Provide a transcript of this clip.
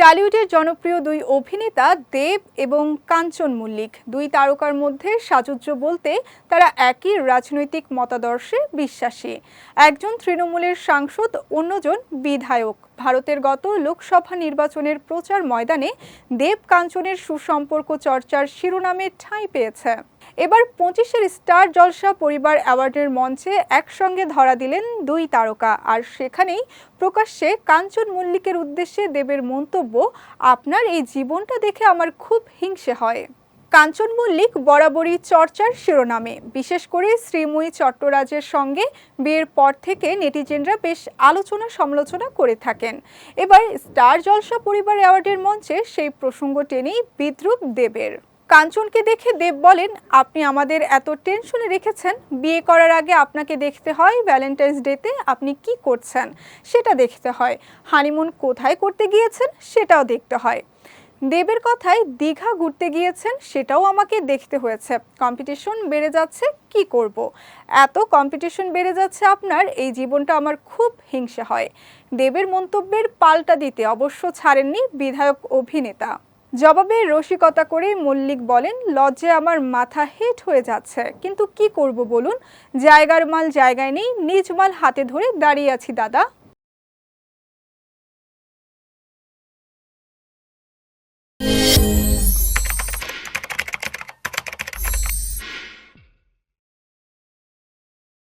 টালিউডের জনপ্রিয় দুই অভিনেতা দেব এবং কাঞ্চন মল্লিক। দুই তারকার মধ্যে সাযুজ্য বলতে তারা একই রাজনৈতিক মতাদর্শে বিশ্বাসী। একজন তৃণমূলের সাংসদ, অন্যজন বিধায়ক। ভারতের গত লোকসভা নির্বাচনের প্রচার ময়দানে দেব কাঞ্চনের সুসম্পর্ক চর্চার শিরোনামে ঠাঁই পেয়েছে। এবার পঁচিশের স্টার জলসা পরিবার অ্যাওয়ার্ডের মঞ্চে একসঙ্গে ধরা দিলেন দুই তারকা। আর সেখানেই প্রকাশ্যে কাঞ্চন মল্লিকের উদ্দেশ্যে দেবের মন্তব্য, আপনার এই জীবনটা দেখে আমার খুব হিংসে হয়। কাঞ্চন মল্লিক বরাবরই চর্চার শিরোনামে। বিশেষ করে শ্রীময়ী চট্টরাজের সঙ্গে বিয়ের পর থেকে নেটিজেনরা বেশ আলোচনা সমালোচনা করে থাকেন। এবার স্টার জলসা পরিবার অ্যাওয়ার্ডের মঞ্চে সেই প্রসঙ্গ টেনেই বিদ্রুপ দেবের। কাঞ্চনকে দেখে দেব বলেন, আপনি আমাদের এত টেনশনে রেখেছেন। বিয়ে করার আগে আপনাকে দেখতে হয় ভ্যালেন্টাইন্স ডেতে আপনি কি করছেন, সেটা দেখতে হয়। হানিমুন কোথায় করতে গিয়েছেন, সেটাও দেখতে হয়। দেবের কথায় দীঘা ঘুরতে গিয়েছেন, সেটাও আমাকে দেখতে হয়েছে। কম্পিটিশন বেড়ে যাচ্ছে, কি করব। এত কম্পিটিশন বেড়ে যাচ্ছে আপনার, এই জীবনটা আমার খুব হিংসা হয়। দেবের মন্তব্যের পাল্টা দিতে অবশ্য ছাড়েননি বিধায়ক অভিনেতা। জবাবে রসিকতা করে মল্লিক বলেন, লজ্জে আমার মাথা হেট হয়ে যাচ্ছে। কিন্তু কি করব বলুন? জায়গার মাল জায়গায় নেই, নিজ মাল হাতে ধরে দাঁড়িয়ে আছি দাদা।